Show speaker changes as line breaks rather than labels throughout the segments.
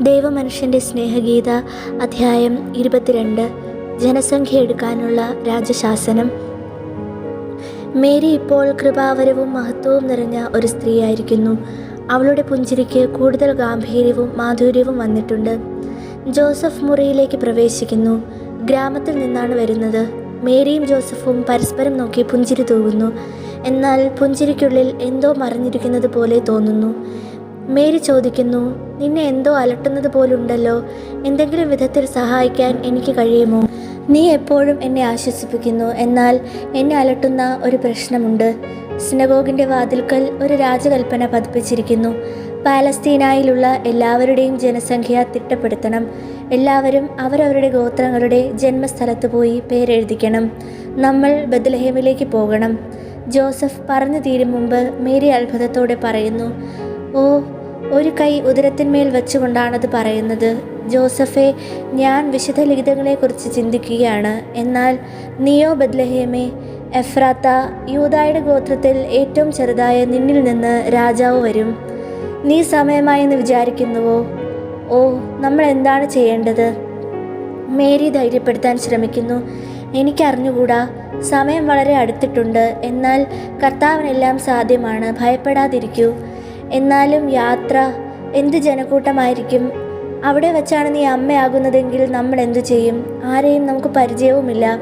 ദൈവമനുഷ്യന്റെ സ്നേഹഗീത അധ്യായം ഇരുപത്തിരണ്ട്. ജനസംഖ്യ എടുക്കാനുള്ള രാജശാസനം. മേരി ഇപ്പോൾ കൃപാവരവും മഹത്വവും നിറഞ്ഞ ഒരു സ്ത്രീയായിരിക്കുന്നു. അവളുടെ പുഞ്ചിരിക്ക് കൂടുതൽ ഗാംഭീര്യവും മാധുര്യവും വന്നിട്ടുണ്ട്. ജോസഫ് മുറിയിലേക്ക് പ്രവേശിക്കുന്നു. ഗ്രാമത്തിൽ നിന്നാണ് വരുന്നത്. മേരിയും ജോസഫും പരസ്പരം നോക്കി പുഞ്ചിരി തൂകുന്നു എന്നാൽ പുഞ്ചിരിക്കുള്ളിൽ എന്തോ മറിഞ്ഞിരിക്കുന്നത് പോലെ തോന്നുന്നു. മേരി ചോദിക്കുന്നു നിന്നെ എന്തോ അലട്ടുന്നത് പോലുണ്ടല്ലോ? എന്തെങ്കിലും വിധത്തിൽ സഹായിക്കാൻ എനിക്ക് കഴിയുമോ? നീ എപ്പോഴും എന്നെ ആശ്വസിപ്പിക്കുന്നു. എന്നാൽ എന്നെ അലട്ടുന്ന ഒരു പ്രശ്നമുണ്ട്. സിനഗോഗിന്റെ വാതിൽക്കൽ ഒരു രാജകൽപ്പന പതിപ്പിച്ചിരിക്കുന്നു. പാലസ്തീനായിലുള്ള എല്ലാവരുടെയും ജനസംഖ്യ തിട്ടപ്പെടുത്തണം. എല്ലാവരും അവരവരുടെ ഗോത്രങ്ങളുടെ ജന്മസ്ഥലത്ത് പോയി പേരെഴുതിക്കണം. നമ്മൾ ബദലഹേമിലേക്ക് പോകണം. ജോസഫ് പറഞ്ഞു തീരും മുമ്പ് മേരി അത്ഭുതത്തോടെ പറയുന്നു ഓ ഒരു കൈ ഉദരത്തിന്മേൽ വെച്ചുകൊണ്ടാണത് പറയുന്നത്. ജോസഫെ ഞാൻ വിശുദ്ധ ലിഖിതങ്ങളെക്കുറിച്ച് ചിന്തിക്കുകയാണ്. എന്നാൽ നിയോ ബദ്ലഹേമേ എഫ്രാത്ത യൂതായുടെ ഗോത്രത്തിൽ ഏറ്റവും ചെറുതായ നിന്നിൽ നിന്ന് രാജാവ് വരും. നീ സമയമായെന്ന് വിചാരിക്കുന്നുവോ? ഓ നമ്മൾ എന്താണ് ചെയ്യേണ്ടത്? മേരി ധൈര്യപ്പെടുത്താൻ ശ്രമിക്കുന്നു. എനിക്കറിഞ്ഞുകൂടാ സമയം വളരെ അടുത്തിട്ടുണ്ട്. എന്നാൽ കർത്താവിനെല്ലാം സാധ്യമാണ്. ഭയപ്പെടാതിരിക്കൂ. എന്നാലും യാത്ര എന്ത് ജനക്കൂട്ടമായിരിക്കും? അവിടെ വെച്ചാണ് നീ അമ്മയാകുന്നതെങ്കിൽ നമ്മൾ എന്തു ചെയ്യും? ആരെയും നമുക്ക് പരിചയവുമില്ല.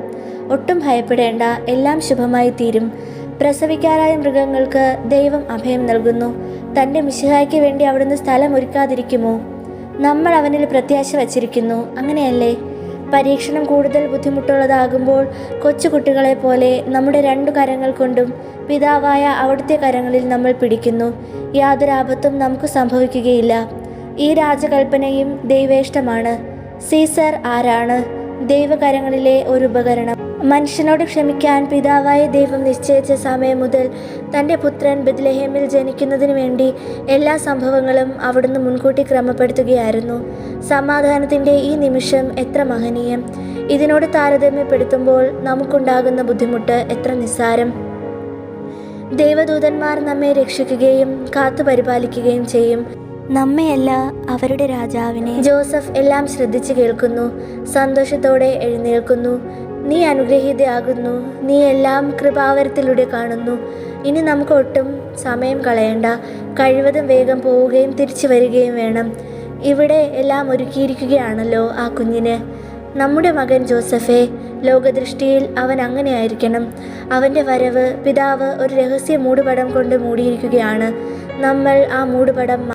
ഒട്ടും ഭയപ്പെടേണ്ട. എല്ലാം ശുഭമായി തീരും. പ്രസവിക്കാറായ മൃഗങ്ങൾക്ക് ദൈവം അഭയം നൽകുന്നു. തന്റെ മിശിഹായ്ക്ക് വേണ്ടി അവിടുന്ന് സ്ഥലം ഒരുക്കാതിരിക്കുമോ? നമ്മൾ അവനിൽ പ്രത്യാശ വച്ചിരിക്കുന്നു. അങ്ങനെയല്ലേ? പരീക്ഷണം കൂടുതൽ ബുദ്ധിമുട്ടുള്ളതാകുമ്പോൾ കൊച്ചുകുട്ടികളെ പോലെ നമ്മുടെ രണ്ടു കരങ്ങൾ കൊണ്ടും പിതാവായ അവിടുത്തെ കരങ്ങളിൽ നമ്മൾ പിടിക്കുന്നു. യാതൊരു ആപത്തും നമുക്ക് സംഭവിക്കുകയില്ല. ഈ രാജകൽപ്പനയും ദൈവേഷ്ടമാണ്. സീസർ ആരാണ്? ദൈവകരങ്ങളിലെ ഒരു ഉപകരണം. മനുഷ്യനോട് ക്ഷമിക്കാൻ പിതാവായ ദൈവം നിശ്ചയിച്ച സമയം മുതൽ തന്റെ പുത്രൻ ബദ്ലഹേമിൽ ജനിക്കുന്നതിന് വേണ്ടി എല്ലാ സംഭവങ്ങളും അവിടുന്ന് മുൻകൂട്ടി ക്രമപ്പെടുത്തുകയായിരുന്നു. സമാധാനത്തിന്റെ ഈ നിമിഷം എത്ര മഹനീയം. ഇതിനോട് താരതമ്യപ്പെടുത്തുമ്പോൾ നമുക്കുണ്ടാകുന്ന ബുദ്ധിമുട്ട് എത്ര നിസ്സാരം. ദൈവദൂതന്മാർ നമ്മെ രക്ഷിക്കുകയും കാത്തു പരിപാലിക്കുകയും ചെയ്യും. നമ്മയല്ല അവരുടെ രാജാവിനെ. ജോസഫ് എല്ലാം ശ്രദ്ധിച്ചു കേൾക്കുന്നു. സന്തോഷത്തോടെ എഴുന്നേൽക്കുന്നു. നീ അനുഗ്രഹീതയാകുന്നു. നീ എല്ലാം കൃപാവരത്തിലൂടെ കാണുന്നു. ഇനി നമുക്ക് ഒട്ടും സമയം കളയണ്ട. കഴിവതും വേഗം പോവുകയും തിരിച്ചു വരികയും വേണം. ഇവിടെ എല്ലാം ഒരുക്കിയിരിക്കുകയാണല്ലോ ആ കുഞ്ഞിന്. നമ്മുടെ മകൻ ജോസഫെ ലോകദൃഷ്ടിയിൽ അവൻ അങ്ങനെയായിരിക്കണം. അവന്റെ വരവ് പിതാവ് ഒരു രഹസ്യ മൂടുപടം കൊണ്ട് മൂടിയിരിക്കുകയാണ്. നമ്മൾ ആ മൂടുപടം